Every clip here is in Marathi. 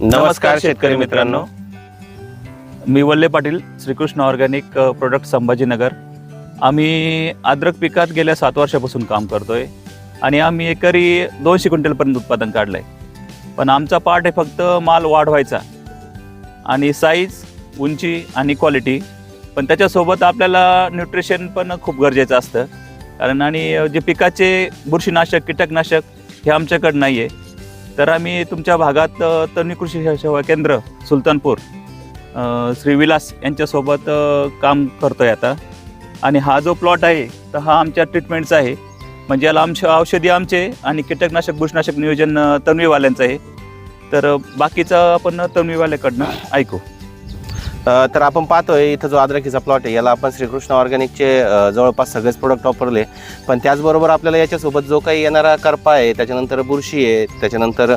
नमस्कार शेतकरी मित्रांनो. मी वल्ले पाटील श्रीकृष्ण ऑर्गॅनिक प्रोडक्ट संभाजीनगर. आम्ही अद्रक पिकात गेल्या सात वर्षापासून काम करतोय आणि आम्ही एकरी दोनशे क्विंटलपर्यंत उत्पादन काढलंय. पण आमचा पार्ट आहे फक्त माल वाढवायचा आणि साईज उंची आणि क्वालिटी पण त्याच्यासोबत आपल्याला न्यूट्रिशन पण खूप गरजेचं असतं. कारण आणि जे पिकाचे बुरशीनाशक कीटकनाशक हे आमच्याकडे नाही आहे तर आम्ही तुमच्या भागात अ, तन्वी कृषी सेवा केंद्र सुलतानपूर श्रीविलास श्री विलास यांच्यासोबत काम करतो आहे आता. आणि हा जो प्लॉट आहे तर हा आमच्या ट्रीटमेंटचा आहे. म्हणजे याला आमच्या औषधी आमचे आणि कीटकनाशक बुरशीनाशक नियोजन तन्वीवाल्यांचं आहे. तर बाकीचं आपण तन्वीवाल्याकडनं ऐकू. तर आपण पाहतोय इथं जो अद्रकीचा प्लॉट आहे याला आपण श्रीकृष्ण ऑर्गॅनिकचे जवळपास सगळेच प्रोडक्ट वापरले. पण त्याचबरोबर आपल्याला याच्यासोबत जो काही येणारा करपा आहे त्याच्यानंतर बुरशी आहे त्याच्यानंतर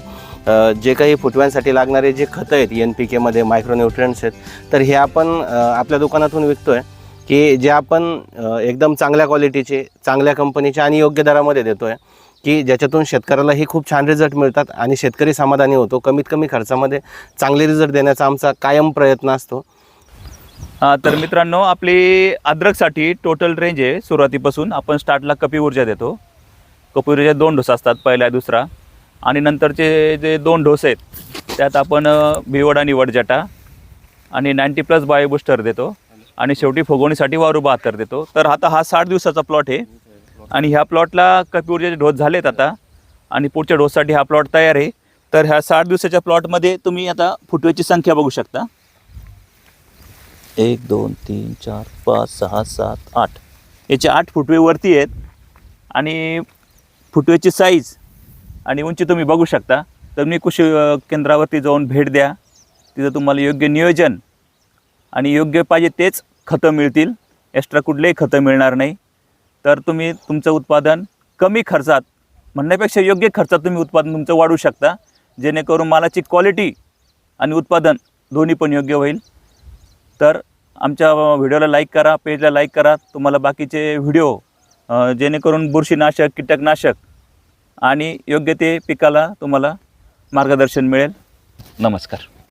जे काही फुटव्यांसाठी लागणारे जे खतं आहेत एन पी केमध्ये मायक्रोन्युट्रियंट्स आहेत तर हे आपण आपल्या दुकानातून विकतो आहे की जे आपण एकदम चांगल्या क्वालिटीचे चांगल्या कंपनीचे आणि योग्य दरामध्ये देतो आहे की ज्याच्यातून शेतकऱ्यालाही खूप छान रिझल्ट मिळतात आणि शेतकरी समाधानी होतो. कमीत कमी खर्चामध्ये चांगले रिझल्ट देण्याचा आमचा कायम प्रयत्न असतो. हा, तर मित्रांनो आपली अद्रकसाठी टोटल रेंज आहे सुरुवातीपासून. आपण स्टार्टला कपी ऊर्जा देतो. कपी ऊर्जा दोन डोस असतात पहिला दुसरा. आणि नंतरचे जे दोन डोस आहेत त्यात आपण अ, भिवड आणि वडजटा आणि नाईन्टी प्लस बायो बुस्टर देतो. आणि शेवटी फुगवणीसाठी वारू बहात्तर देतो. तर आता हा साठ दिवसाचा प्लॉट आहे. आणि ह्या प्लॉटला कपी ऊर्जाचे डोस झालेत आता. आणि पुढच्या डोससाठी हा प्लॉट तयार आहे. तर ह्या साठ दिवसाच्या प्लॉटमध्ये तुम्ही आता फुटव्याची संख्या बघू शकता. एक दोन तीन चार पाच सहा सात आठ. याचे आठ फुटवे वरती आहेत आणि फुटवेची साईज आणि उंची तुम्ही बघू शकता. तर मी कृषी केंद्रावरती जाऊन भेट द्या. तिथं तुम्हाला योग्य नियोजन आणि योग्य पाहिजे तेच खतं मिळतील. एक्स्ट्रा कुठलेही खतं मिळणार नाही. तर तुम्ही तुमचं उत्पादन कमी खर्चात म्हणण्यापेक्षा योग्य खर्चात तुम्ही उत्पादन तुमचं वाढवू शकता. जेणेकरून मालाची क्वालिटी आणि उत्पादन दोन्ही पण योग्य होईल. तर आमच्या व्हिडिओला लाईक करा पेजला लाईक करा. तुम्हाला बाकीचे व्हिडिओ जेणेकरून बुरशीनाशक कीटकनाशक आणि योग्य ते पिकाला तुम्हाला मार्गदर्शन मिळेल. नमस्कार.